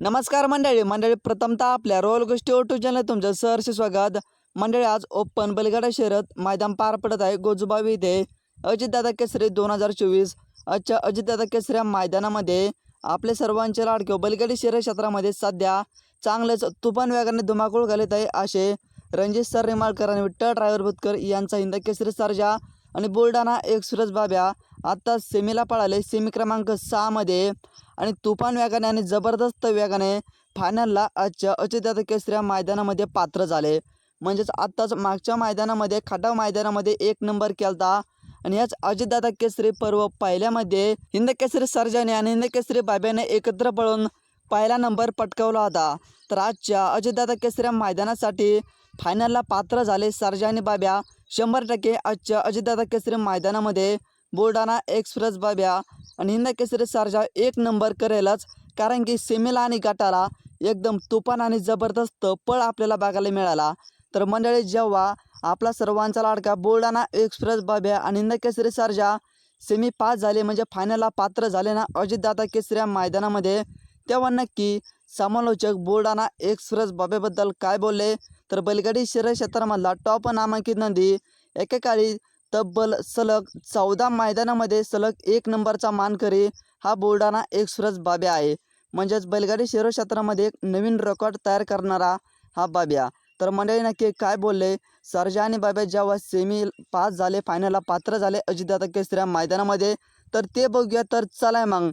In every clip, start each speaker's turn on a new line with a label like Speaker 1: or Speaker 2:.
Speaker 1: नमस्कार मंडळी. मंडळी प्रथमतः आपल्या रोल गोष्टी ओटू चॅनल तुमचं सहर्ष स्वागत. मंडळी आज ओपन बलगाडा शहरात मैदान पार पडत आहे. गोजुबावी इथे अजितदादा केसरी दोन हजार चोवीस अच्छा अजितदादा केसरी मैदानामध्ये आपले सर्वांचे लाडके बैलगाडी शहर क्षेत्रामध्ये सध्या चांगलेच तुफान वेगाने धुमाकूळ घालत आहे. असे रणजित सर रेमाळकर आणि विठ्ठल ड्रायव्हर भुतकर यांचा हिंद केसरी सरजा आणि बुलढाणा सुरज बाब्या आता सेमीला पळाले. सेमी क्रमांक सहामध्ये आणि तुफान वेगाने आणि जबरदस्त वेगाने फायनलला आजच्या अजितदादा केसऱ्या मैदानामध्ये पात्र झाले. म्हणजेच आत्ताच मागच्या मैदानामध्ये खटाव मैदानामध्ये एक नंबर केलता. आणि याच अजितदादा केसरी पर्व पहिल्यामध्ये हिंद केसरी सर्जाने आणि हिंद केसरी बाब्याने एकत्र पळून पहिला नंबर पटकावला होता. तर आजच्या अजितदादा केसरी या मैदानासाठी फायनलला पात्र झाले सर्जा आणि बाब्या. शंभर टक्के आजच्या अजितदादा केसरी मैदानामध्ये बुलढाणा एक्सप्रेस बाब्या आणि हिंद केसरी सारजा एक नंबर करेलच कारण की सेमीला आणि गटाला एकदम तुफान आणि जबरदस्त पळ आपल्याला बघायला मिळाला. तर मंडळी जेव्हा आपला सर्वांचा लाडका बुलढाणा एक्सप्रेस बाब्या आणि हिंद केसरी सारजा सेमी पास झाले म्हणजे फायनलला पात्र झाले ना अजितदादा केसऱ्या मैदानामध्ये तेव्हा नक्की समालोचक बुलढाणा एक्सप्रेस बाबेबद्दल काय बोलले? तर बैलगाडी शरीर क्षेत्रामधला टॉप नामांकित नंदी एकेकाळी तब्बल सलग चौदा मैदानामध्ये सलग एक नंबरचा मानकरी हा बुलढाणा एक्सप्रेस बाब्या आहे. म्हणजेच बैलगाडी शरीर क्षेत्रामध्ये एक नवीन रेकॉर्ड तयार करणारा हा बाब्या. तर मंडळी नक्की काय बोलले? सरजा आणि बाब्या जेव्हा सेमी पास झाले फायनलला पात्र झाले अजितदादा केसऱ्या मैदानामध्ये तर ते बघूया. तर चलाय मग.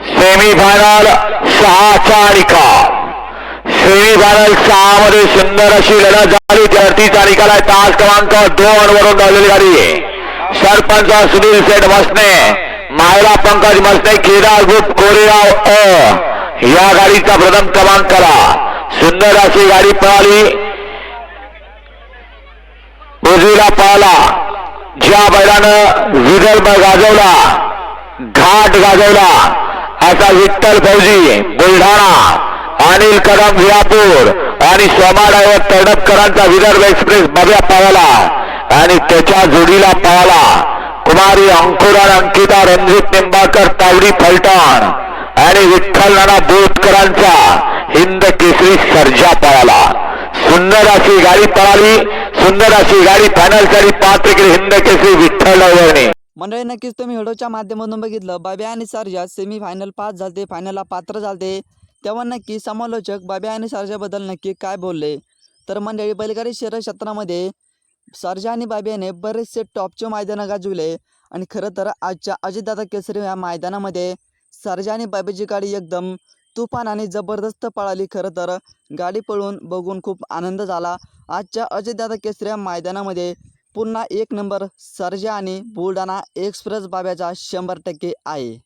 Speaker 2: सेमी फायनल सहाचा निकाल सेमी फायनल सहा मध्ये सुंदर अशी लढत झाली. धरतीचा निकाल आहे तास क्रमांक दोन वरून धावलेली गाडी. सरपंच सुनील सेठ मसने मायला पंकज मसने केदार ग्रुप कोरेगाव अ. या गाडीचा प्रथम क्रमांक करा. सुंदर अशी गाडी पळाली. उजवीला पळाला. ज्या बैलानं विदर्भ गाजवला घाट गाजवला असा विठ्ठल फौजी बुलढाणा. अनिल कदम विरापूर. आणि सोमाडावर तडपकरांचा विदर्भ एक्सप्रेस बव्या पावला आणि त्याच्या जोडीला पावला कुमारी अंकुरा अंकिता रणजित निंबाकर तावडी फलटण. आणि विठ्ठल नाना बोधकरांचा हिंद केसरी सर्जा पळाला सुंदर अशी गाडी पळाली. सुंदर अशी गाडी फायनलसाठी पात्र केली हिंद केसरी विठ्ठल ड्रायव्हरने
Speaker 1: मंडळी नक्कीच तुम्ही व्हिडिओच्या माध्यमातून बघितलं. बाब्या आणि सर्जा सेमी फायनल पास झालते फायनलला पात्र झालते. तेव्हा नक्की समालोचक बाब्या आणि सारजाबद्दल नक्की काय बोलले? तर मंडळी बैलगाडी शहर क्षेत्रामध्ये सर्जा आणि बाब्याने बरेचसे टॉपचे मैदानं गाजविले. आणि खरं तर आजच्या अजितदादा केसरी या मैदानामध्ये सर्जा आणि बाब्याची गाडी एकदम तुफान आणि जबरदस्त पळाली. खरं तर गाडी पळून बघून खूप आनंद झाला. आजच्या अजितदादा केसरी या मैदानामध्ये पुन्हा एक नंबर सर्जा आणि बुलढाणा एक्सप्रेस बाब्याचा शंभर टक्के आहे.